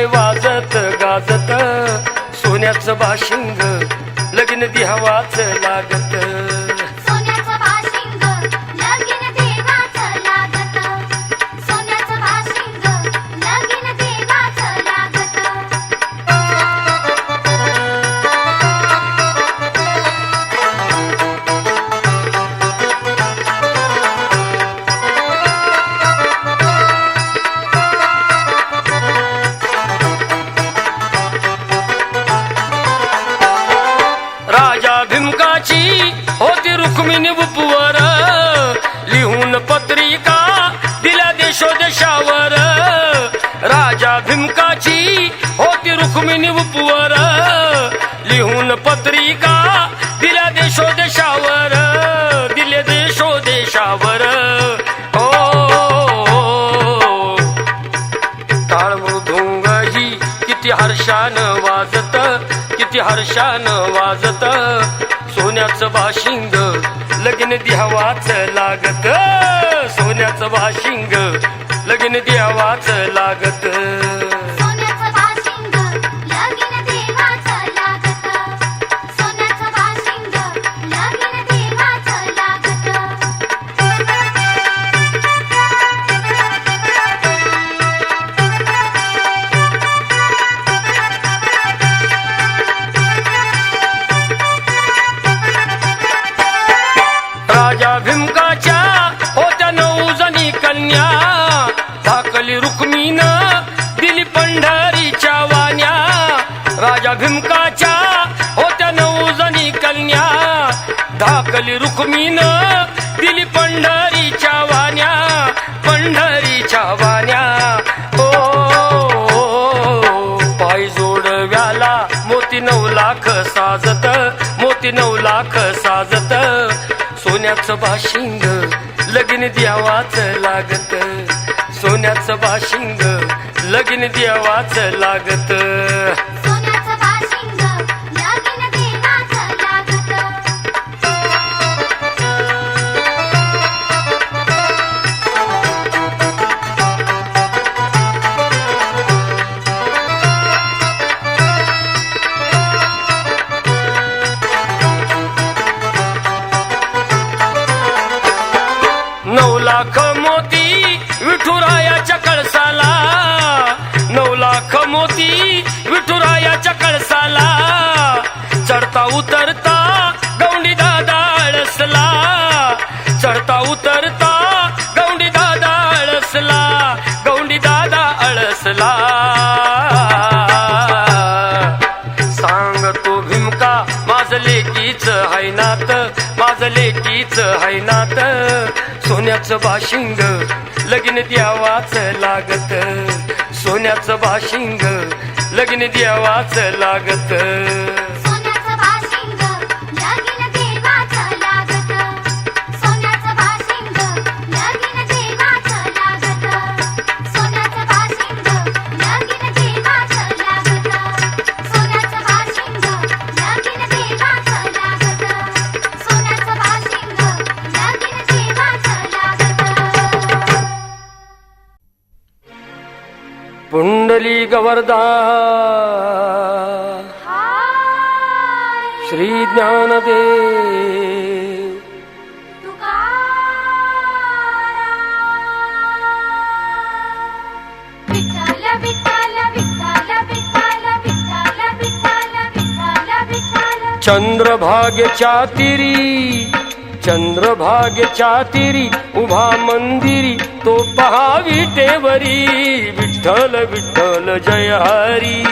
काय वाजत गाजत. सोन्याचं बाशिंग लग्न दिहावाच लागत. होती उपवर लिहून पत्रिका दिल्या देशोदेशावर राजा भीमकाची होती रुक्मिणी उपवर लिहून पत्रिका दिल्या देशोदेशावर दिले देशोदेशावर ओ हो, टाळ ही किती हर्षानं वाजत किती हर्षान वाजत. सोन्याचं बाशिंग लगीन द्यावाच लागत सोन्याचं बाशिंग लगीन द्यावाच लागत. सोन्याचं बाशिंग लगीन द्यावाच लागत. सोन्याचं बाशिंग लगीन द्यावाच लागत. सोन्याचं बाशिंग लगीन द्यावाच लागत. सोन्याचं बाशिंग लगीन द्यावाच लागत. गवर्दा श्रीज्ञानदे चन्द्रभाग्य चातिरि चन्द्रभाग्य चातिरि उभा मन्दिरी तो पहावि विठ्ठल विठ्ठल जय हरी.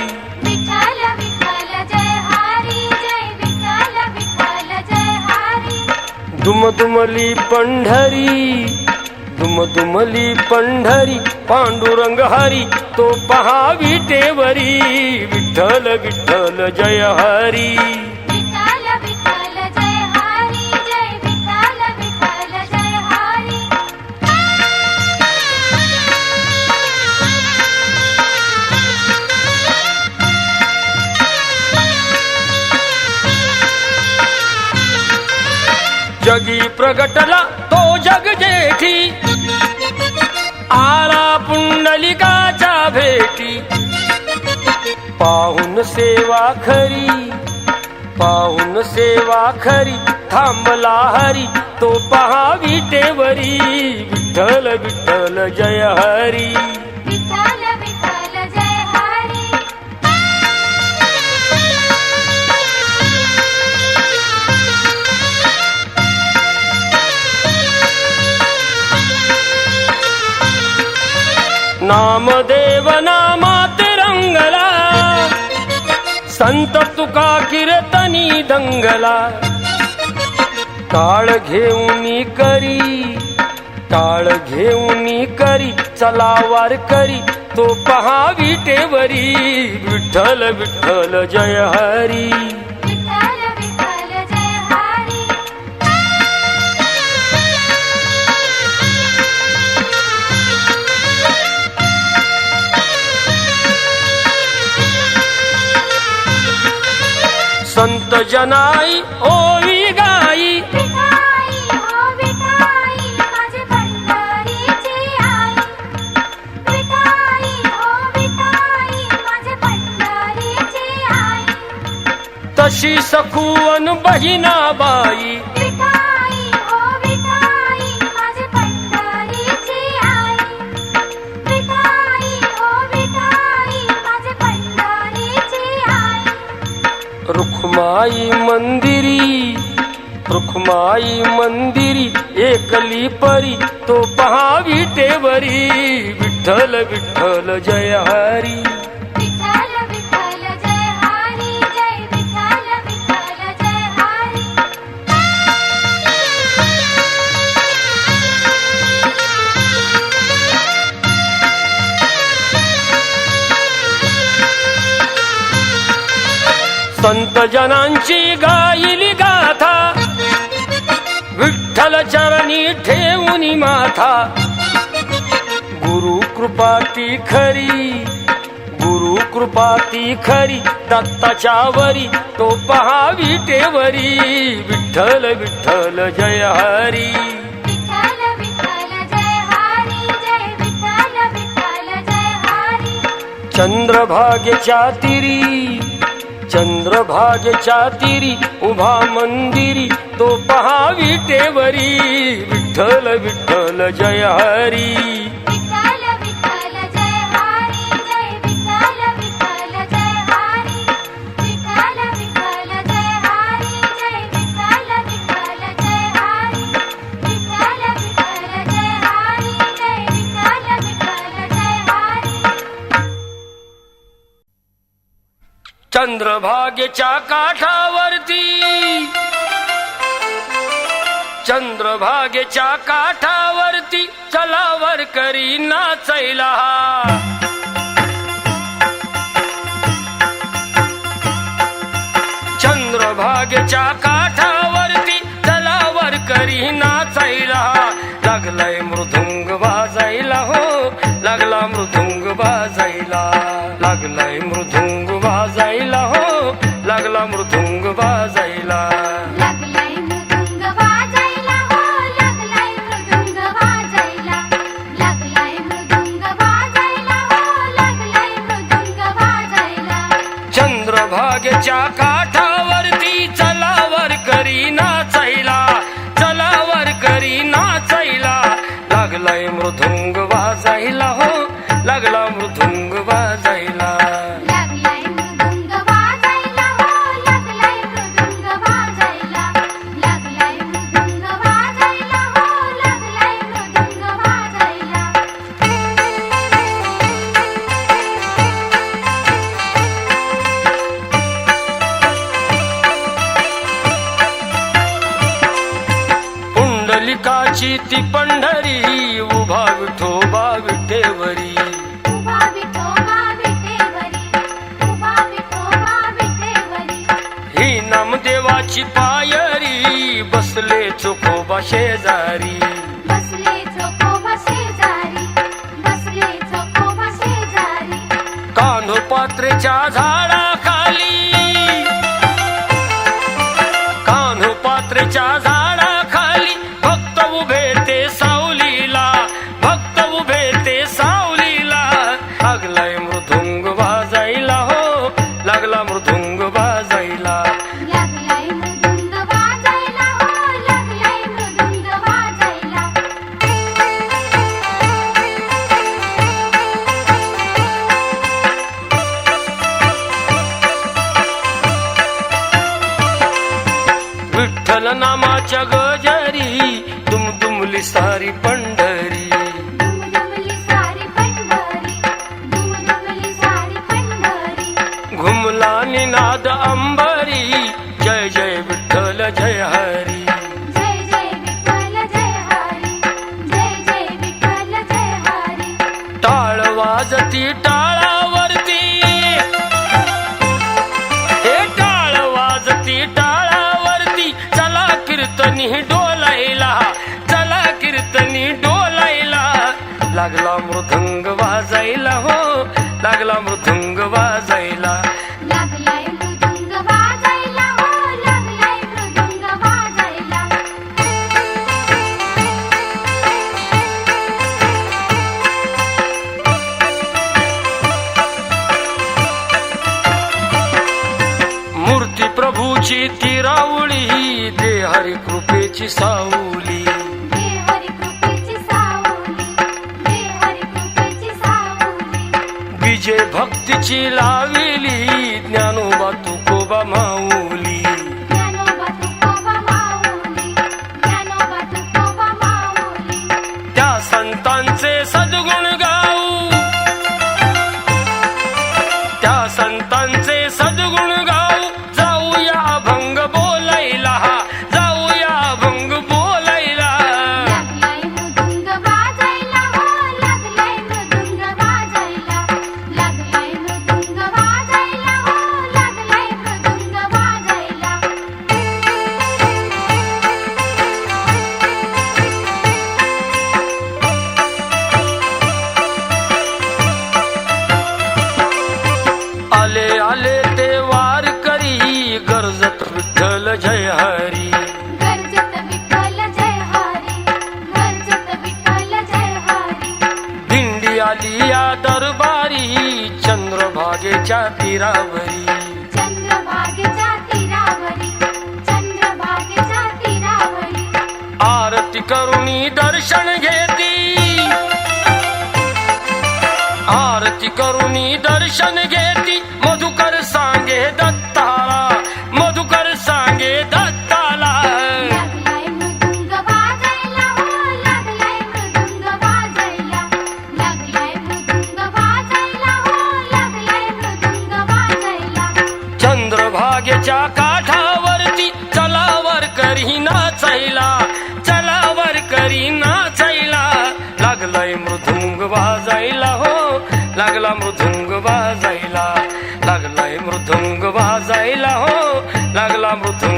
विठ्ठल विठ्ठल जय हरी जय विठ्ठल विठ्ठल जय हरी. दुमदुमली पंढरी दुम दुमदुमली पंढरी पांडुरंग हरी तो पहा विटेवरी विठ्ठल विठ्ठल जय हरी. जगी प्रगटला तो जग जेठी. आला पुंडलिकाच्या भेटी. पाहून सेवा खरी पाहून सेवा खरी थांबला हरी तो पहा विटेवरी विठ्ठल विठ्ठल जय हरी. नामदेव नामात रंगला. संत तुका कीर्तनी दंगला. टाळ घेऊन करी टाळ घेऊन करी चला वार करी तो पहा विटेवरी विठ्ठल विठ्ठल जय हरी. संत जनाई ओवी गाई। विठाई हो विठाई रुखमाई मंदिरी रुखमाई मंदिरी एकली परी तो पहा विटेवरी विठ्ठल विठ्ठल जय हरी। संत जनांची गायली गाथा. विठ्ठल चरणी ठेवून माथा. गुरु कृपा ती खरी गुरु कृपा ती खरी दत्ताच्या वरी तो पहा विटेवरी विठ्ठल विठ्ठल जय हरी. विठ्ठल विठ्ठल जय हरी जय विठ्ठल विठ्ठल जय हरी. चंद्रभागेच्या तिरी चंद्रभागेच्या तिरी उभा मंदिरी तो पहा विटेवरी विठ्ठल विठ्ठल जय हरी. चंद्रभागेच्या काठावरती. चंद्रभागेच्या काठावरती चलावर करी नाचैला. आली या दरबारी चंद्रभागेच्या तीरावरी. आरती करुणी दर्शन घेती. आरती करुणी दर्शन 看不懂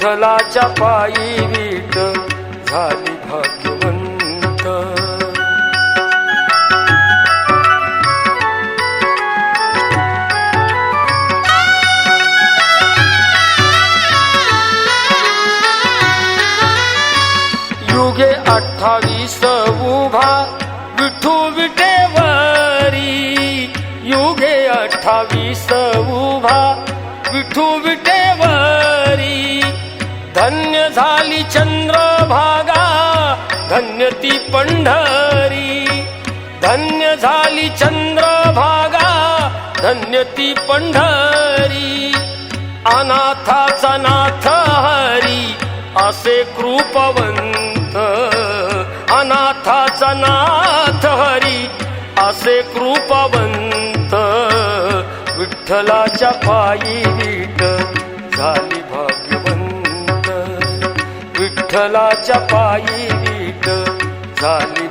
विठ्ठलाच्या पायी वीट झाली भाग्यवंत. युगे अठ्ठावीस धन्य ती पंढरी. धन्य झाली चंद्रभागा धन्य ती पंढरी. अनाथाचा नाथ हरी असे कृपवंत. अनाथाचा नाथ हरी असे कृपवंत. विठ्ठलाच्या पायी वीट झाली भाग्यवंत. विठ्ठलाच्या पायी झाली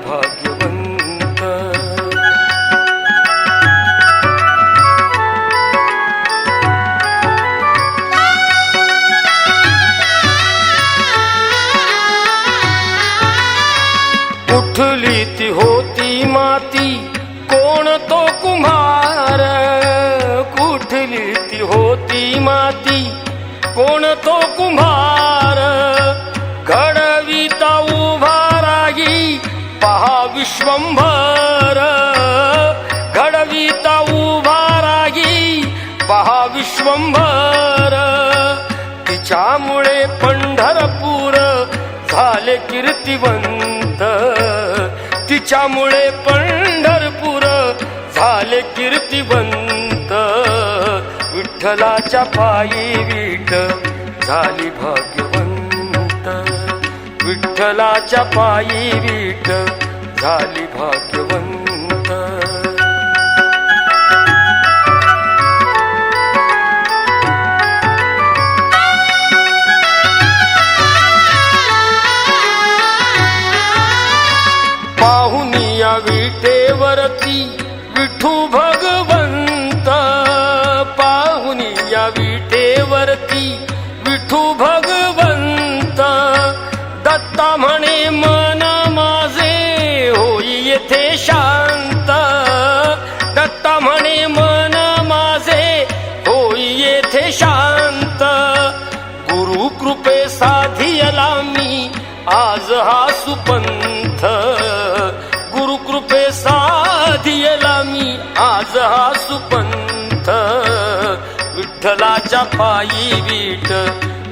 कीर्तिवंत. तिच्यामुळे पंढरपूर झाले कीर्तिवंत. विठ्ठलाच्या पायी वीट झाली भाग्यवंत. विठ्ठलाच्या पायी वीट झाली भाग्यवंत. आज हा सुपंथ. गुरुकृपे साधियला मी आज हा सुपंथ. विठ्ठलाच्या पायी विट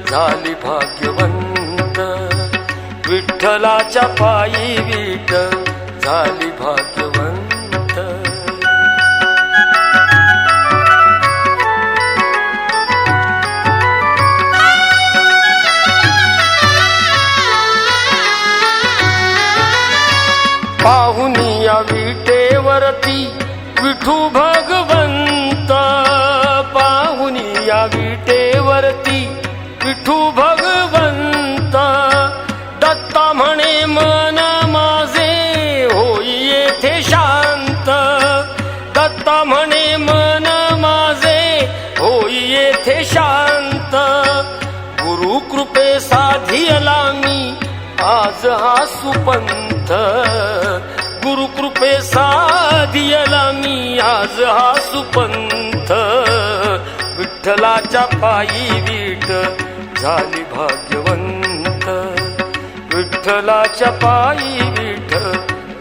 झाली भाग्यवंत. विठ्ठलाच्या पायी वीट झाली भाग्यवंत. विठू भगवंत पाहुनी या विटेवरती विठू भगवंत. दत्ता म्हणे मन माझे होई येथे शांत. दत्ता म्हणे मन माझे होई येथे शांत. गुरु कृपे साधियला मी आज हा सुपंथ. गुरु कृपे साधियला मी आज हा सुपंथ. विठ्ठलाच्या पायी वीट झाली भाग्यवंत. विठ्ठलाच्या पायी विठ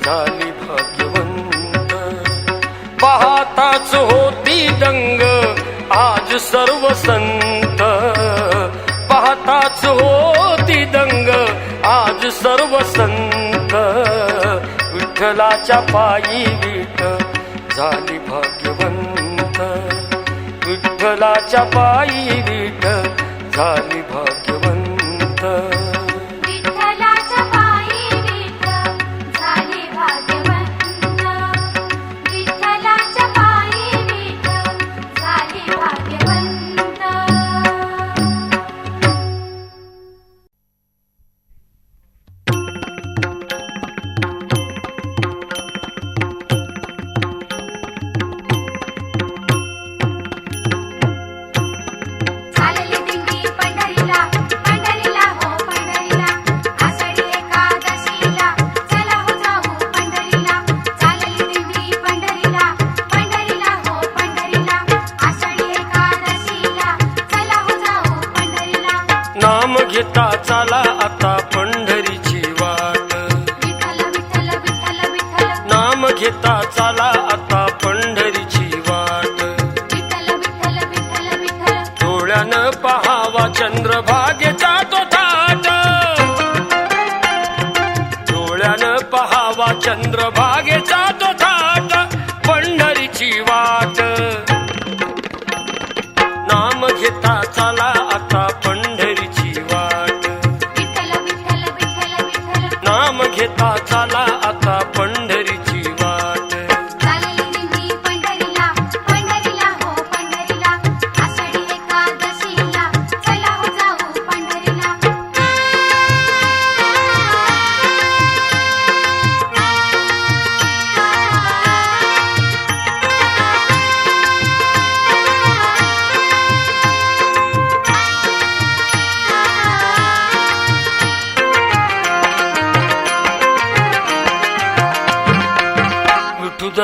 झाली भाग्यवंत. पाहताच होती दंग आज सर्व संत. पाहताच होती दंग आज सर्व संत. विठ्ठलाच्या पायी विठ झाली भाग्यवंत. विठ्ठलाच्या पायी विठ झाली भाग्य घेता चाला.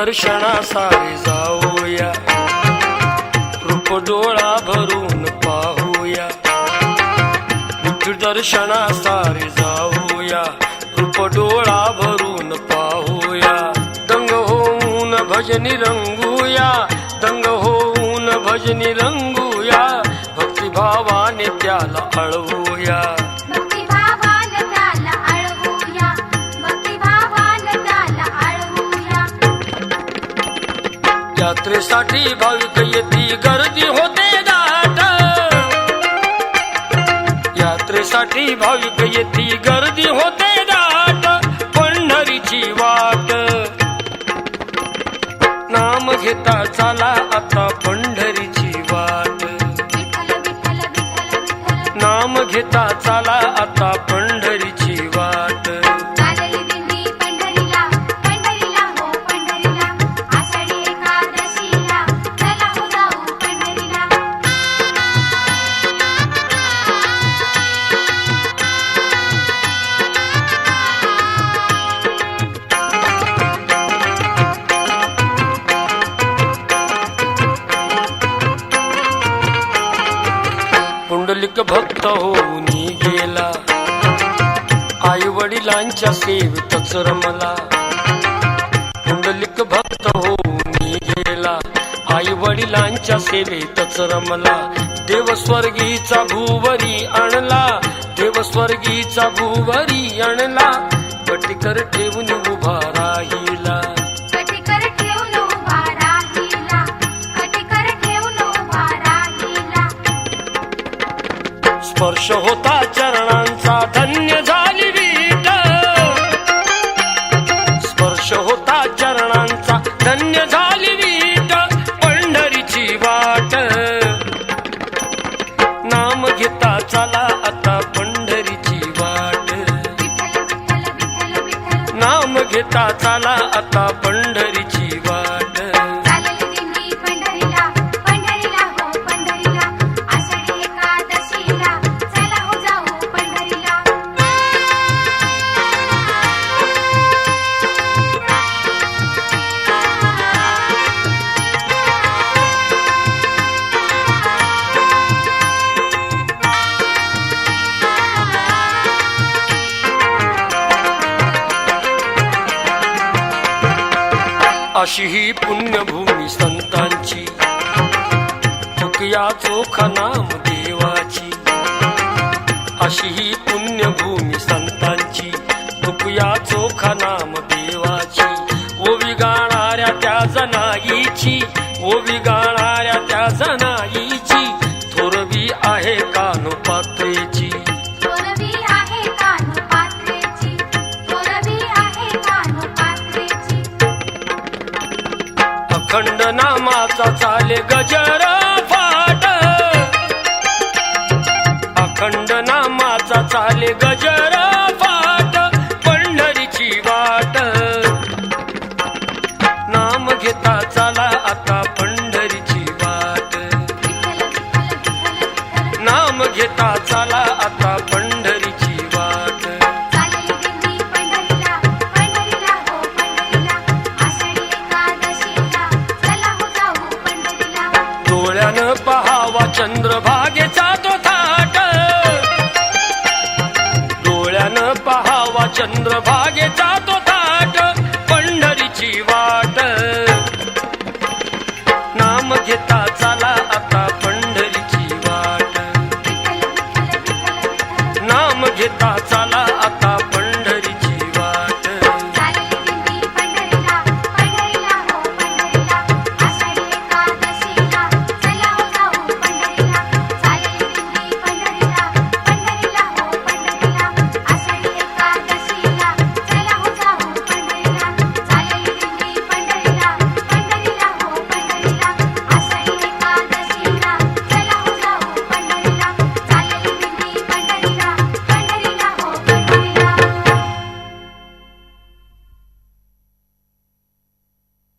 दर्शनासाठी दर्शना सारे जाऊया. रूप डोळा भरून पाहूया. विठू दर्शना सारे जाऊया. रूप डोळा भरून पाहूया. दंग होऊन भजनी रंगूया. दंग होऊन भजनी रंगूया. भक्तिभावाने त्याला अळवूया. यात्रेसाठी भाविक येती गर्दी होते दाट. यात्रेसाठी भाविक येती गर्दी होते दाट. पंढरीची वाट. नाम घेता चाला आता पंढरीची पुंडलिक होऊन गेला. आई वडिलांच्या सेवेतच रमला. पुंडलिक भक्त होऊन गेला. आई वडिलांच्या सेवेतच रमला. देवस्वर्गीचा भूवरी आणला. देवस्वर्गीचा भूवरी आणला. पटिकर ठेवून उभा राही. स्पर्श होता चरणांचा धन्य झाली वीट. स्पर्श होता चरणांचा धन्य झाली वीट. पंढरीची वाट. नाम घेता चला आता पंढरीची वाट. नाम घेता चला आता पंढरीची अशी ही पुण्यभूमी संतांची. तुकया चोखा नाम देवाची. अशी ही पुण्यभूमी संतांची. तुकया चोखा नाम देवाची. ओवी गाणाऱ्या त्या जनाईची. ओवी गाणाऱ्या त्या जनाई नामाचा चाले गजर फाट. अखंड नामाचा चाले गजर चंद्रभागेचा तो